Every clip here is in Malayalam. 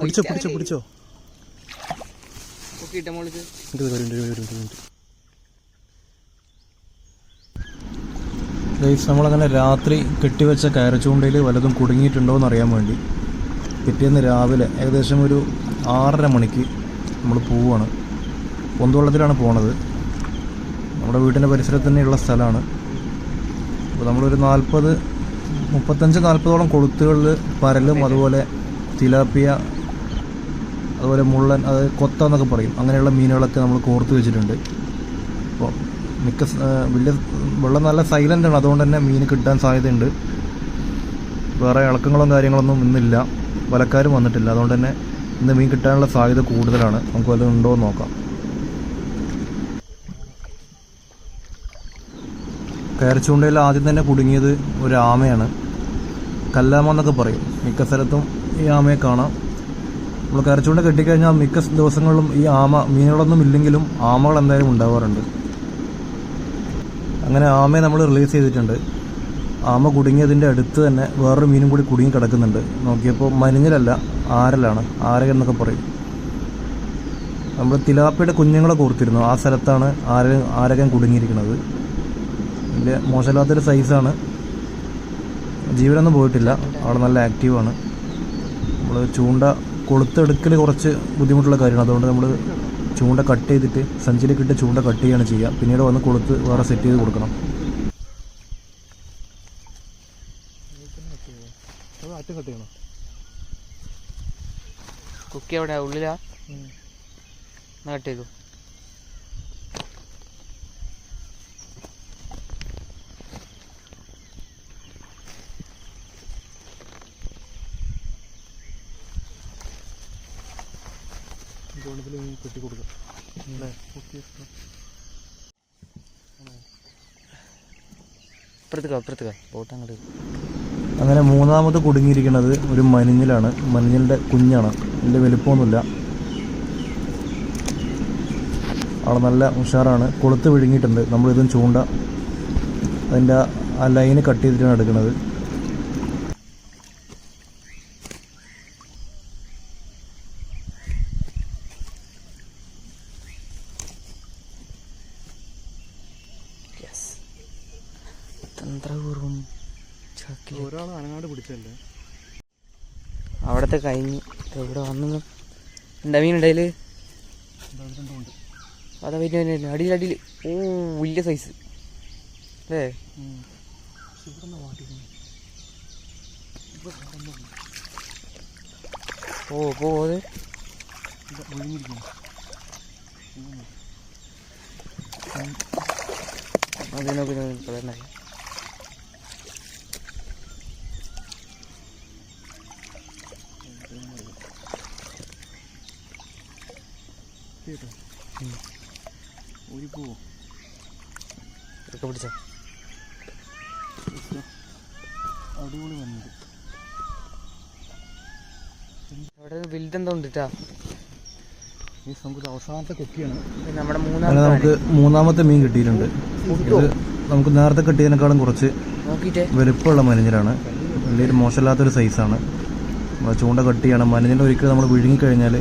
പിടിച്ചോ പിടിച്ചോ പിടിച്ചോ. ഗൈസ് നമ്മളങ്ങനെ രാത്രി കെട്ടിവെച്ച കയറച്ചൂണ്ടയിൽ വലതും കുടുങ്ങിയിട്ടുണ്ടോ എന്ന് അറിയാൻ വേണ്ടി. പിറ്റേന്ന് രാവിലെ ഏകദേശം ഒരു ആറര മണിക്ക് നമ്മൾ പോവുകയാണ് പൊന്തുവള്ളത്തിലാണ് പോണത്. നമ്മുടെ വീട്ടിന്റെ പരിസരത്ത് തന്നെയുള്ള സ്ഥലമാണ്. അപ്പോൾ നമ്മളൊരു നാൽപ്പത് മുപ്പത്തഞ്ച് നാൽപ്പതോളം കൊളുത്തുകളിൽ പരലും അതുപോലെ തിലാപ്പിയ അതുപോലെ മുള്ളൻ അത് കൊത്ത എന്നൊക്കെ പറയും. അങ്ങനെയുള്ള മീനുകളൊക്കെ നമ്മൾ കോർത്ത് വെച്ചിട്ടുണ്ട്. അപ്പോൾ മിക്ക വലിയ വെള്ളം നല്ല സൈലന്റ് ആണ്. അതുകൊണ്ട് തന്നെ മീൻ കിട്ടാൻ സാധ്യതയുണ്ട്. വേറെ ഇളക്കങ്ങളും കാര്യങ്ങളൊന്നും ഇന്നില്ല. വലക്കാരും വന്നിട്ടില്ല. അതുകൊണ്ട് തന്നെ ഇന്ന് മീൻ കിട്ടാനുള്ള സാധ്യത കൂടുതലാണ്. നമുക്ക് വല്ലതും ഉണ്ടോ എന്ന് നോക്കാം. കയർച്ചൂണ്ടയിൽ ആദ്യം തന്നെ കുടുങ്ങിയത് ഒരു ആമയാണ്. കല്ലാമ എന്നൊക്കെ പറയും. മിക്ക സ്ഥലത്തും ഈ ആമയെ കാണാം. നമ്മൾ കരച്ചുകൊണ്ട് കെട്ടിക്കഴിഞ്ഞാൽ മിക്ക ദിവസങ്ങളിലും ഈ ആമ മീനുകളൊന്നും ഇല്ലെങ്കിലും ആമകൾ എന്തായാലും ഉണ്ടാവാറുണ്ട്. അങ്ങനെ ആമയെ നമ്മൾ റിലീസ് ചെയ്തിട്ടുണ്ട്. ആമ കുടുങ്ങിയതിന്റെ അടുത്ത് തന്നെ വേറൊരു മീനും കൂടി കുടുങ്ങി കിടക്കുന്നുണ്ട്. നോക്കിയപ്പോൾ മരിഞ്ഞിലല്ല ആരലാണ് ആരക എന്നൊക്കെ പറയും. നമ്മൾ തിലാപ്പിയുടെ കുഞ്ഞുങ്ങളെ കോർത്തിരുന്നു. ആ സ്ഥലത്താണ് ആര ആരകൻ കുടുങ്ങിയിരിക്കുന്നത്. വലിയ മോശമില്ലാത്തൊരു സൈസാണ് ജീവനൊന്നും പോയിട്ടില്ല. അവിടെ നല്ല ആക്റ്റീവാണ് നമ്മൾ ചൂണ്ട കൊളുത്തെടുക്കൽ കുറച്ച് ബുദ്ധിമുട്ടുള്ള കാര്യമാണ്. അതുകൊണ്ട് നമ്മൾ ചൂണ്ട കട്ട് ചെയ്തിട്ട് സഞ്ചിയിലേക്ക് ഇട്ട് ചൂണ്ട കട്ട് ചെയ്യുകയാണ് ചെയ്യുക. പിന്നീട് വന്ന് കൊളുത്ത് വേറെ സെറ്റ് ചെയ്ത് കൊടുക്കണം. കുക്കി എവിടെയാ? ഉള്ളിലാ? കട്ട് ചെയ്തു? കെട്ടി കൊടുക്കാം അങ്ങനെ മൂന്നാമത് കുടുങ്ങിയിരിക്കുന്നത് ഒരു മനിഞ്ഞിലാണ്. മനിഞ്ഞിലിന്റെ കുഞ്ഞാണ്. വലിയ വലിപ്പമൊന്നുമില്ല. അവിടെ നല്ല ഉഷാറാണ്. കൊളുത്ത് വിഴുങ്ങിയിട്ടുണ്ട്. നമ്മളിതും ചൂണ്ട. അതിന്റെ ആ ലൈന് കട്ട് ചെയ്തിട്ടാണ് എടുക്കുന്നത്. ചാക്കിൽ ഒരാൾ അനങ്ങാട് പിടിച്ചല്ലേ അവിടത്തെ കഴിഞ്ഞ്. ഇവിടെ വന്നു എന്താ ഇടയിൽ? അതാ വലിയ അടിയിൽ അടിയിൽ ഓ വലിയ സൈസ് അല്ലേ? ഓ പോ അത് അത് നോക്കി പറയണ്ടായി ഒരു പോവോ? ഇതൊക്കെ പിടിച്ചോ. അടിപൊളി വന്നത്. അവിടെ വലുതെന്തോ ഉണ്ട് കേട്ടാ ഈ നമുക്ക് അവസാനത്തെ കൊക്കിയാണ് നമ്മുടെ മൂന്നാമത്തെ നമുക്ക് മൂന്നാമത്തെ മീൻ കിട്ടിയിട്ടുണ്ട്. ഇത് നമുക്ക് നേരത്തെ കിട്ടിയതിനേക്കാളും കുറച്ച് നോക്കിട്ടേ വലുപ്പമുള്ള മനിഞ്ഞിലാണ് വലിയൊരു മോശമില്ലാത്തൊരു സൈസാണ് ചൂണ്ട കട്ടിയാണ്. മനിഞ്ഞിൽ ഒരിക്കലും നമ്മൾ വിഴുങ്ങിക്കഴിഞ്ഞാൽ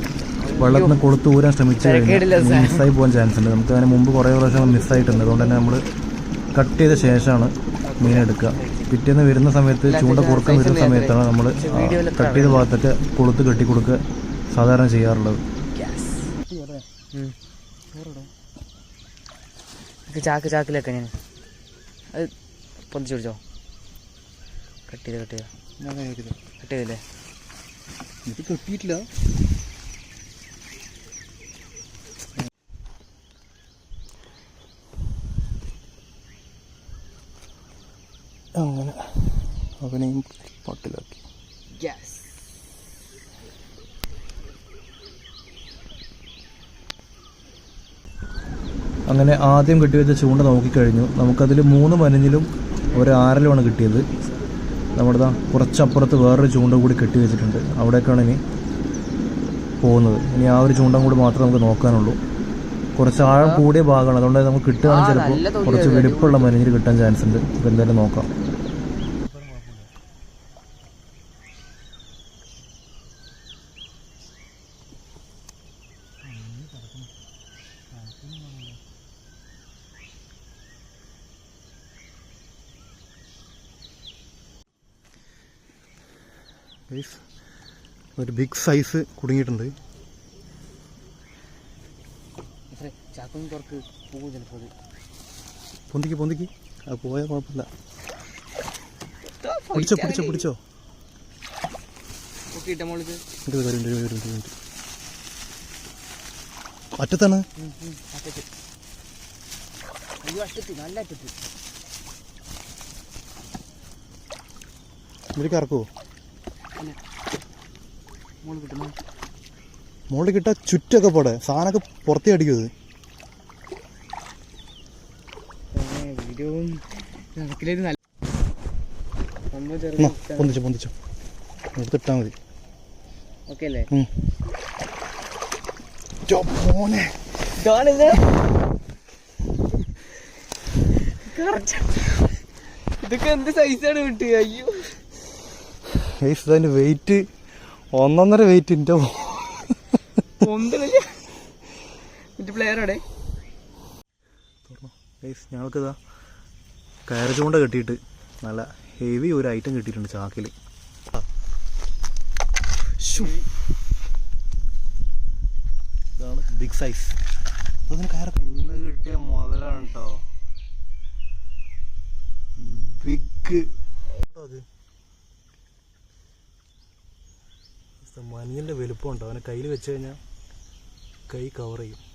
വെള്ളത്തിൽ കൊടുത്തു കൊളുത്ത് ഊരാൻ ശ്രമിച്ചു കഴിഞ്ഞാൽ മിസ്സായി പോകാൻ ചാൻസ് ഉണ്ട്. നമുക്ക് അതിന് മുമ്പ് കുറേ പ്രാവശ്യം മിസ്സായിട്ടുണ്ട്. അതുകൊണ്ട് തന്നെ നമ്മൾ കട്ട് ചെയ്ത ശേഷമാണ് മീൻ എടുക്കുക. പിറ്റേന്ന് വരുന്ന സമയത്ത് ചൂണ്ട കുറുക്കം വരുന്ന സമയത്താണ് നമ്മൾ കട്ട് ചെയ്ത ഭാഗത്തൊക്കെ കൊളുത്ത് കെട്ടി കൊടുക്കുക സാധാരണ ചെയ്യാറുള്ളത്. ചാക്ക് ചാക്കിലൊക്കെ ഞാൻ അത് പൊന്തിച്ചു പിടിച്ചോ? കട്ട് ചെയ്ത് കട്ട് ചെയ്ത്. കട്ട് ചെയ്തില്ലേ? കിട്ടിയിട്ടില്ല. അങ്ങനെ. അവനെയും പട്ടിലാക്കി. യെസ് അങ്ങനെ ആദ്യം കെട്ടിവെച്ച ചൂണ്ട നോക്കിക്കഴിഞ്ഞു. നമുക്കതിൽ മൂന്ന് മനഞ്ഞിലും ഒരു ആരലുമാണ് കിട്ടിയത്. നമ്മുടെ ദാ കുറച്ചപ്പുറത്ത് വേറൊരു ചൂണ്ട കൂടി കെട്ടി വെച്ചിട്ടുണ്ട്. അവിടേക്കാണ് ഇനി പോകുന്നത്. ഇനി ആ ഒരു ചൂണ്ടം കൂടി മാത്രമേ നമുക്ക് നോക്കാനുള്ളൂ. കുറച്ച് ആഴം കൂടിയ ഭാഗമാണ്. അതുകൊണ്ട് നമുക്ക് കിട്ടുകയാണെങ്കിൽ ചിലപ്പോൾ കുറച്ച് വെടിപ്പുള്ള മരുന്നിൽ കിട്ടാൻ ചാൻസ് ഉണ്ട്. അപ്പോൾ എന്തായാലും നോക്കാം. ഗൈസ് ഒരു ബിഗ് സൈസ് കുടുങ്ങിയിട്ടുണ്ട്. പൊന്തിക്ക് പൊന്തിക്ക്. അത് പോയാൽ കുഴപ്പമില്ല. പിടിച്ചോ പിടിച്ചോ പിടിച്ചോ. അറ്റത്താണ്. ഇതിലേക്ക് ഇറക്കുമോ മുകളിൽ കിട്ടാ ചുറ്റൊക്കെ പോടെ. സാധനമൊക്കെ പുറത്തേ അടിക്കും ഇത്. വീഡിയോ നടക്കില്ല? നല്ല സംഭവം എന്നാ, ചെറുത് പൊന്തിച്ചോ പൊന്തിച്ചോ. എടുത്തിട്ടാ മതി. മോനെ. ഇതൊക്കെ എന്ത് സൈസാണ് വിട്ട് അയ്യോ. ഗൈസ് അതിന്റെ വെയിറ്റ് ഒന്നൊന്നര വെയിറ്റ് എന്റെ അവിടെ ഗൈസ് ഞങ്ങൾക്കിതാ കയറ് ചൂണ്ട കെട്ടിയിട്ട് നല്ല ഹെവി ഒരു ഐറ്റം കിട്ടിയിട്ടുണ്ട് ചാക്കിൽ ഇതാണ് ബിഗ് സൈസ് അതിന് കയറൊക്കെ ഇന്ന് കിട്ടിയ മുതലാണ് കേട്ടോ ബിഗ് അത് മഞ്ഞിന്റെ വലുപ്പം ഉണ്ട്. അവനെ കയ്യിൽ വെച്ച് കഴിഞ്ഞാൽ കൈ കവർ ചെയ്യും.